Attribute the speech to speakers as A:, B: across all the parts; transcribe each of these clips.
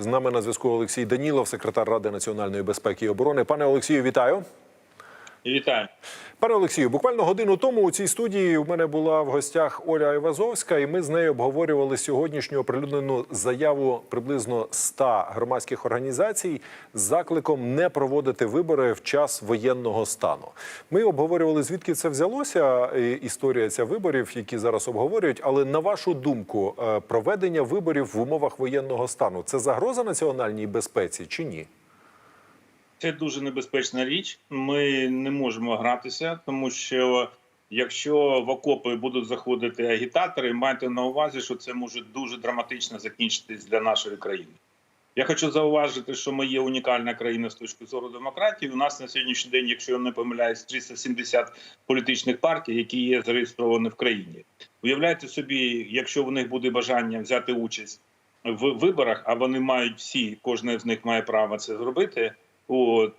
A: З нами на зв'язку Олексій Данілов, секретар Ради національної безпеки і оборони. Пане Олексію, вітаю.
B: Вітаю.
A: Пане Олексію, буквально годину тому у цій студії у мене була в гостях Оля Айвазовська, і ми з нею обговорювали сьогоднішню оприлюднену заяву приблизно 100 громадських організацій з закликом не проводити вибори в час воєнного стану. Ми обговорювали звідки це взялося. Історія ця виборів, які зараз обговорюють. Але на вашу думку, е, проведення виборів в умовах воєнного стану це загроза національній безпеці чи ні?
B: Це дуже небезпечна річ. Ми не можемо гратися, тому що якщо в окопи будуть заходити агітатори, майте на увазі, що це може дуже драматично закінчитись для нашої країни. Я хочу зауважити, що ми є унікальна країна з точки зору демократії. У нас на сьогоднішній день, якщо я не помиляюсь, 370 політичних партій, які є зареєстровані в країні. Уявляйте собі, якщо в них буде бажання взяти участь в виборах, а вони мають всі, кожен з них має право це зробити. От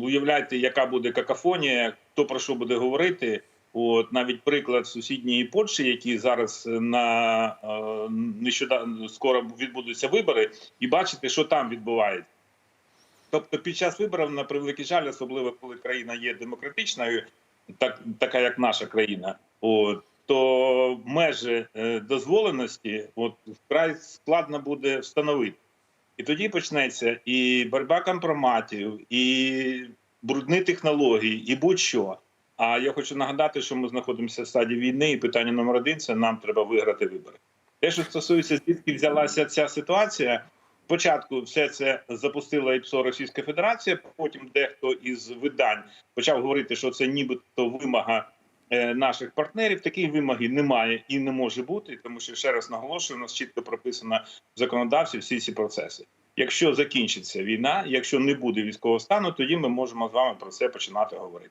B: уявляйте, яка буде какафонія, хто про що буде говорити. От навіть приклад сусідньої Польщі, які зараз на е, нещодавно скоро відбудуться вибори, і бачите, що там відбувається. Тобто, під час виборів, на превеликий жаль, особливо коли країна є демократичною, так така як наша країна, от то межі е, дозволеності от вкрай складно буде встановити. І тоді почнеться і боротьба компроматів, і брудні технології, і будь-що. А я хочу нагадати, що ми знаходимося в стадії війни, і питання номер один це нам треба виграти вибори. Те, що стосується звідки взялася ця ситуація, спочатку все це запустила ІПСО Російська Федерація. Потім дехто із видань почав говорити, що це нібито вимога наших партнерів. таких вимоги немає і не може бути, тому що ще раз наголошую, у нас чітко прописано в законодавстві всі ці процеси. Якщо закінчиться війна, якщо не буде військового стану, тоді ми можемо з вами про це починати говорити.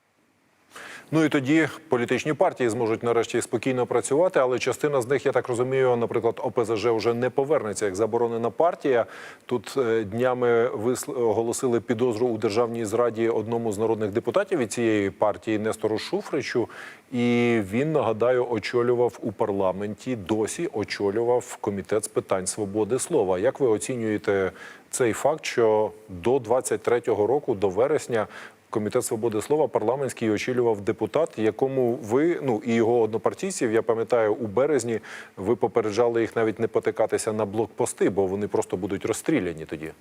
A: Ну і тоді політичні партії зможуть нарешті спокійно працювати, але частина з них, я так розумію, наприклад, ОПЗЖ вже не повернеться як заборонена партія. Тут е, днями оголосили підозру у державній зраді одному з народних депутатів від цієї партії Нестору Шуфричу. І він нагадаю очолював у парламенті. Досі очолював комітет з питань свободи слова. Як ви оцінюєте цей факт, що до 23-го року, до вересня, Комітет свободи слова парламентський очолював депутат, якому ви ну і його однопартійців, я пам'ятаю, у березні ви попереджали їх навіть не потикатися на блокпости, бо вони просто будуть розстріляні тоді.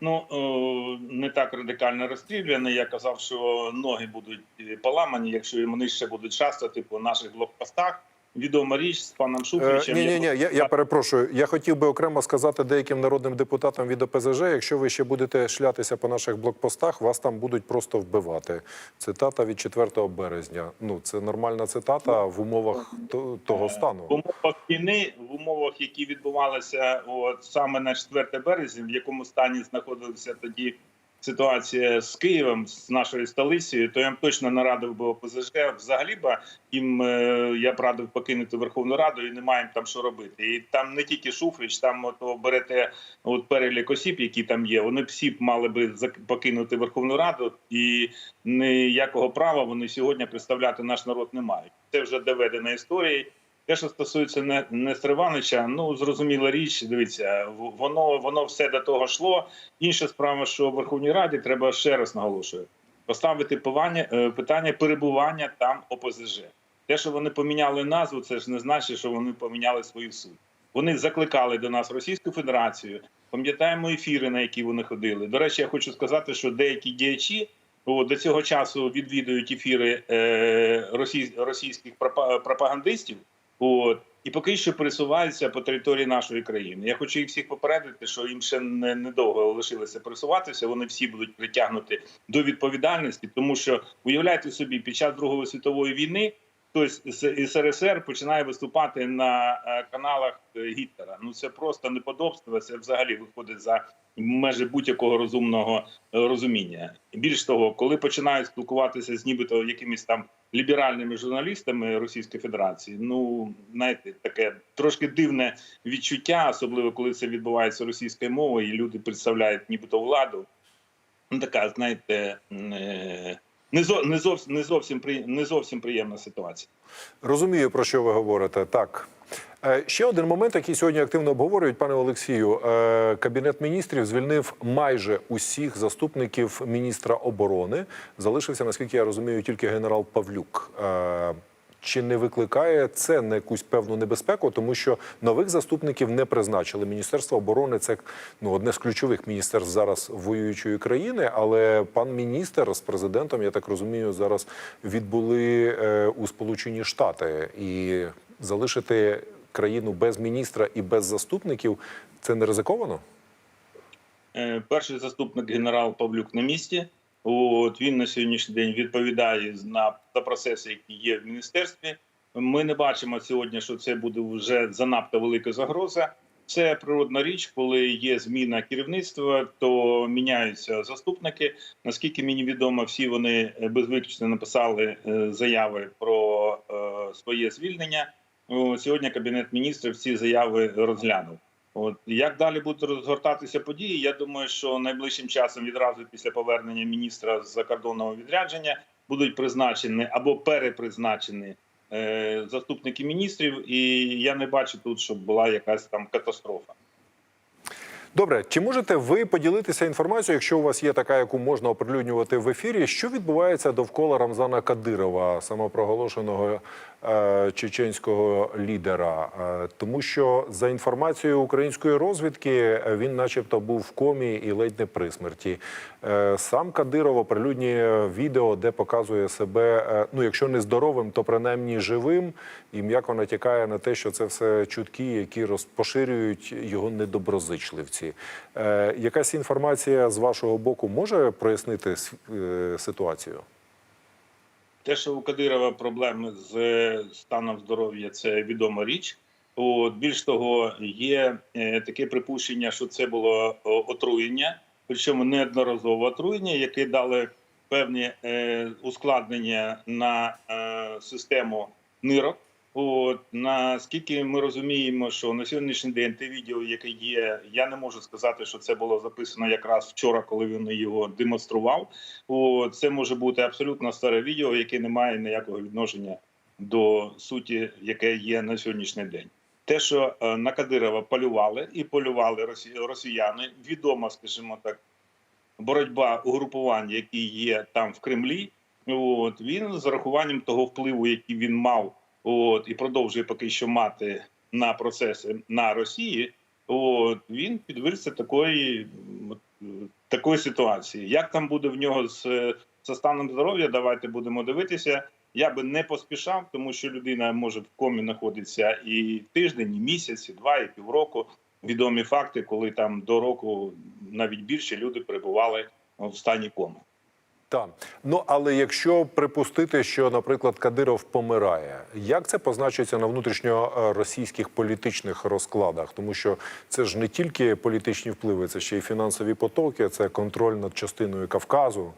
B: Ну е, не так радикально розстріляний. Я казав, що ноги будуть поламані, якщо вони ще будуть шастати по наших блокпостах. Відома річ з паном Шуфричем.
A: Ні, ні, ні, я, я перепрошую. Я хотів би окремо сказати деяким народним депутатам від ОПЗЖ, якщо ви ще будете шлятися по наших блокпостах, вас там будуть просто вбивати. Цитата від 4 березня. Ну це нормальна цитата в умовах то- того
B: в
A: стану.
B: умовах війни, в умовах, які відбувалися от саме на 4 березня, в якому стані знаходилася тоді ситуація з Києвом, з нашою столицею, то я б точно не радив би ОПЗЖ. Взагалі б їм е, я б радив покинути Верховну Раду і немає їм там що робити. І там не тільки Шуфрич, там от берете от перелік осіб, які там є. Вони всі б мали би покинути Верховну Раду, і ніякого права вони сьогодні представляти наш народ не мають. Це вже доведена історія. Те, що стосується Не- Нестора Івановича, ну зрозуміла річ. Дивіться, воно воно все до того йшло. Інша справа, що в Верховній Раді треба ще раз наголошую поставити питання, е, питання перебування там ОПЗЖ. Те, що вони поміняли назву, це ж не значить, що вони поміняли свою суть. Вони закликали до нас Російську Федерацію. Пам'ятаємо ефіри, на які вони ходили. До речі, я хочу сказати, що деякі діячі до цього часу відвідують ефіри е, російсь, російських пропа- пропагандистів. От і поки що пересуваються по території нашої країни. Я хочу їх всіх попередити, що їм ще не недовго лишилося пересуватися. Вони всі будуть притягнуті до відповідальності, тому що уявляйте собі, під час Другої світової війни хтось з СРСР починає виступати на е, каналах е, Гітлера. Ну це просто неподобство. Це взагалі виходить за межі будь-якого розумного е, розуміння. Більш того, коли починають спілкуватися з нібито якимись там ліберальними журналістами Російської Федерації, ну знаєте, таке трошки дивне відчуття, особливо коли це відбувається російською мовою, і люди представляють нібито владу. Ну така, знаєте, е, не зо- зовсім не зовсім при- не зовсім приємна ситуація.
A: Розумію, про що ви говорите. Так. Е, Ще один момент, який сьогодні активно обговорюють, пане Олексію. Е, Кабінет міністрів звільнив майже усіх заступників міністра оборони. Залишився, наскільки я розумію, тільки генерал Павлюк. Чи не викликає це на якусь певну небезпеку, тому що нових заступників не призначили. Міністерство оборони це ну одне з ключових міністерств зараз воюючої країни. Але пан міністр з президентом, я так розумію, зараз відбули е, у Сполучені Штати і залишити країну без міністра і без заступників це не ризиковано?
B: Е, Перший заступник генерал Павлюк на місці. От він на сьогоднішній день відповідає на за процеси, які є в міністерстві. Ми не бачимо сьогодні, що це буде вже занадто велика загроза. Це природна річ, коли є зміна керівництва, то міняються заступники. Наскільки мені відомо, всі вони е, без виключення написали е, заяви про е, своє звільнення. Сьогодні кабінет міністрів ці заяви розглянув. От як далі будуть розгортатися події? Я думаю, що найближчим часом, відразу після повернення міністра з закордонного відрядження, будуть призначені або перепризначені е, заступники міністрів, і я не бачу тут, щоб була якась там катастрофа.
A: Добре, чи можете ви поділитися інформацією, якщо у вас є така, яку можна оприлюднювати в ефірі, що відбувається довкола Рамзана Кадирова, самопроголошеного чеченського лідера? Е, тому що за інформацією української розвідки е, він, начебто, був в комі і ледь не при смерті. Е, сам Кадиров оприлюднює відео, де показує себе, е, ну якщо не здоровим, то принаймні живим, і м'яко натякає на те, що це все чутки, які розпоширюють його недоброзичливці. Е, якась інформація з вашого боку може прояснити е, ситуацію?
B: Те, що у Кадирова проблеми з е, станом здоров'я, це відома річ. От більш того, є е, таке припущення, що це було отруєння, причому неодноразове отруєння, яке дали певні е, ускладнення на систему нирок. От наскільки ми розуміємо, що на сьогоднішній день те відео, яке є, я не можу сказати, що це було записано якраз вчора, коли він його демонстрував. От, це може бути абсолютно старе відео, яке не має ніякого відношення до суті, яке є на сьогоднішній день. Те, що е, на Кадирова полювали і полювали росі- росіяни, відома, скажімо так, боротьба угрупувань, які є там в Кремлі. От він з урахуванням того впливу, який він мав, от і продовжує поки що мати на процеси на Росії. От він підвівся такої, такої ситуації. Як там буде в нього з, з станом здоров'я? Давайте будемо дивитися. Я би не поспішав, тому що людина може в комі знаходитися і тиждень, і місяць, і два, і півроку. Відомі факти, коли там до року навіть більше люди перебували в стані коми.
A: Так. Ну але якщо припустити, що, наприклад, Кадиров помирає, як це позначиться на внутрішньоросійських політичних розкладах? Тому що це ж не тільки політичні впливи, це ще й фінансові потоки, це контроль над частиною Кавказу.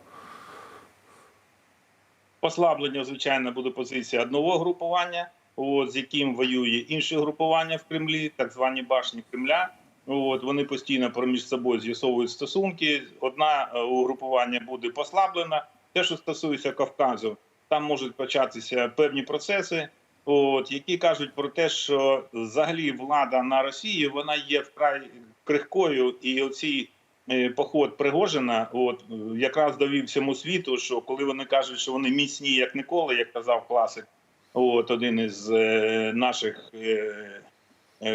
B: Послаблення, звичайно, буде позиція одного групування, от, з яким воює інше групування в Кремлі, так звані башні Кремля. От вони постійно проміж собою з'ясовують стосунки. Одна е, угрупування буде послаблена. Те, що стосується Кавказу, там можуть початися певні процеси, от які кажуть про те, що взагалі влада на Росії вона є вкрай крихкою, і оці е, поход Пригожина, от якраз довів всьому світу, що коли вони кажуть, що вони міцні як ніколи, як казав класик, от один із е, наших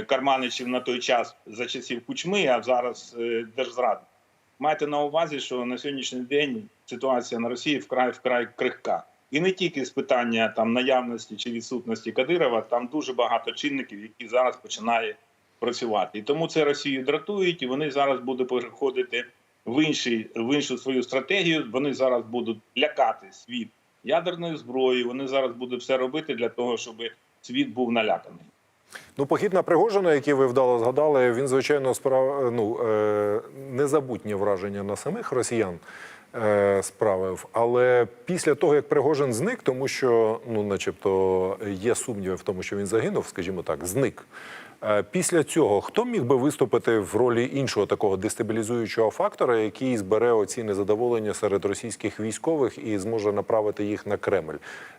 B: карманичів на той час за часів кучми, а зараз е, держзрад. Майте на увазі, що на сьогоднішній день ситуація на Росії вкрай вкрай крихка. І не тільки з питання там наявності чи відсутності Кадирова, там дуже багато чинників, які зараз починає працювати. І тому це Росію дратують, і вони зараз будуть переходити в інший, в іншу свою стратегію. Вони зараз будуть лякати світ ядерною зброєю. Вони зараз будуть все робити для того, щоб світ був наляканий.
A: Ну, похід на Пригожина, який ви вдало згадали, він звичайно справ... ну, е... незабутнє враження на самих росіян е... справив. Але після того, як Пригожин зник, тому що, ну, начебто, є сумніви в тому, що він загинув, скажімо так, зник. Е, Після цього хто міг би виступити в ролі іншого такого дестабілізуючого фактора, який збере оці незадоволення серед російських військових і зможе направити їх на Кремль?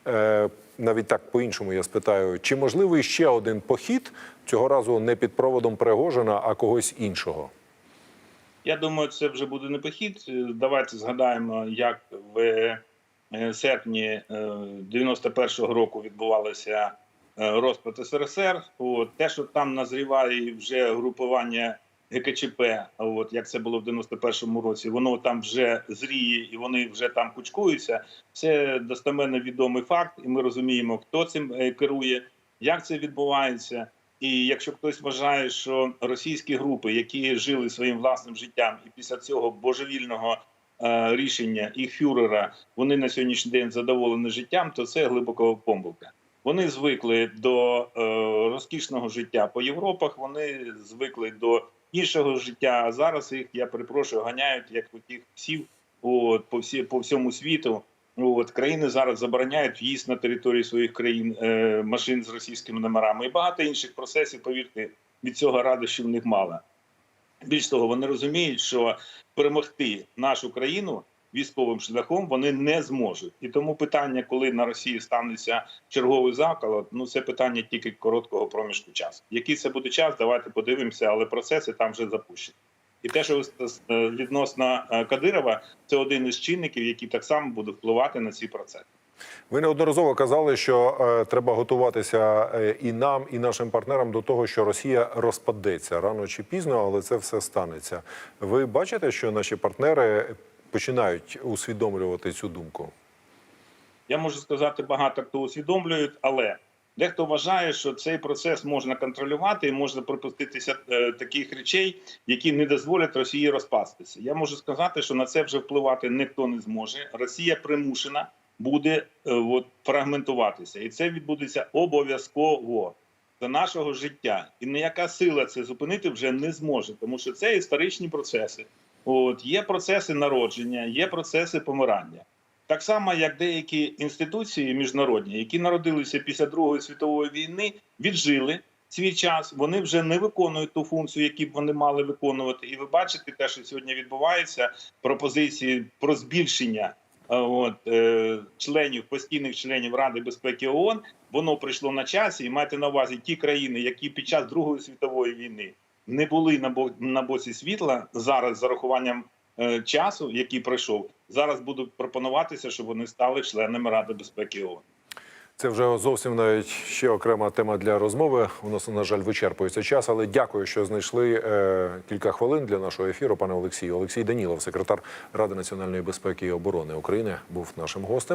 A: Е, Навіть так по-іншому я спитаю, чи можливий ще один похід цього разу не під проводом Пригожина, а когось іншого?
B: Я думаю, це вже буде не похід. Е, Давайте згадаємо, як в серпні е, 91-го року відбувалося е, розпад СРСР. От те, що там назріває вже групування ГКЧП, от як це було в 91-му році, воно там вже зріє і вони вже там кучкуються. Це достеменно відомий факт, і ми розуміємо, хто цим е, керує, як це відбувається. І якщо хтось вважає, що російські групи, які жили своїм власним життям, і після цього божевільного е, рішення і фюрера вони на сьогоднішній день задоволені життям, то це глибоко помилка. Вони звикли до е, розкішного життя по Європах. Вони звикли до іншого життя. А зараз їх я перепрошую, ганяють як таких псів от, по всі по всьому світу. От країни зараз забороняють в'їзд на територію своїх країн е, машин з російськими номерами і багато інших процесів. Повірте, від цього радощів в них мало. Більш того, вони розуміють, що перемогти нашу країну військовим шляхом вони не зможуть. І тому питання, коли на Росії станеться черговий заколот, ну це питання тільки короткого проміжку часу. Який це буде час? Давайте подивимося, але процеси там вже запущені. І те, що відносно е, Кадирова, це один із чинників, який так само буде впливати на ці процеси.
A: Ви неодноразово казали, що е, треба готуватися е, і нам, і нашим партнерам до того, що Росія розпадеться рано чи пізно, але це все станеться. Ви бачите, що наші партнери починають усвідомлювати цю думку?
B: Я можу сказати, багато хто усвідомлюють, але дехто вважає, що цей процес можна контролювати і можна припуститися е, таких речей, які не дозволять Росії розпастися. Я можу сказати, що на це вже впливати ніхто не зможе. Росія примушена буде е, от, фрагментуватися, і це відбудеться обов'язково до нашого життя. І ніяка сила це зупинити вже не зможе, тому що це історичні процеси. От є процеси народження, є процеси помирання. Так само, як деякі інституції міжнародні, які народилися після Другої світової війни, віджили свій час. Вони вже не виконують ту функцію, яку б вони мали виконувати. І ви бачите, те, що сьогодні відбувається, пропозиції про збільшення е, от, е, членів постійних членів Ради безпеки ООН, воно прийшло на часі. І майте на увазі ті країни, які під час Другої світової війни не були на бо на боці світла зараз з зарахуванням е, часу, який пройшов, зараз будуть пропонуватися, щоб вони стали членами Ради безпеки ООН.
A: Це вже зовсім навіть ще окрема тема для розмови. У нас, на жаль, вичерпується час, але дякую, що знайшли е, кілька хвилин для нашого ефіру, пане Олексію. Олексій Данілов, секретар Ради національної безпеки і оборони України, був нашим гостем.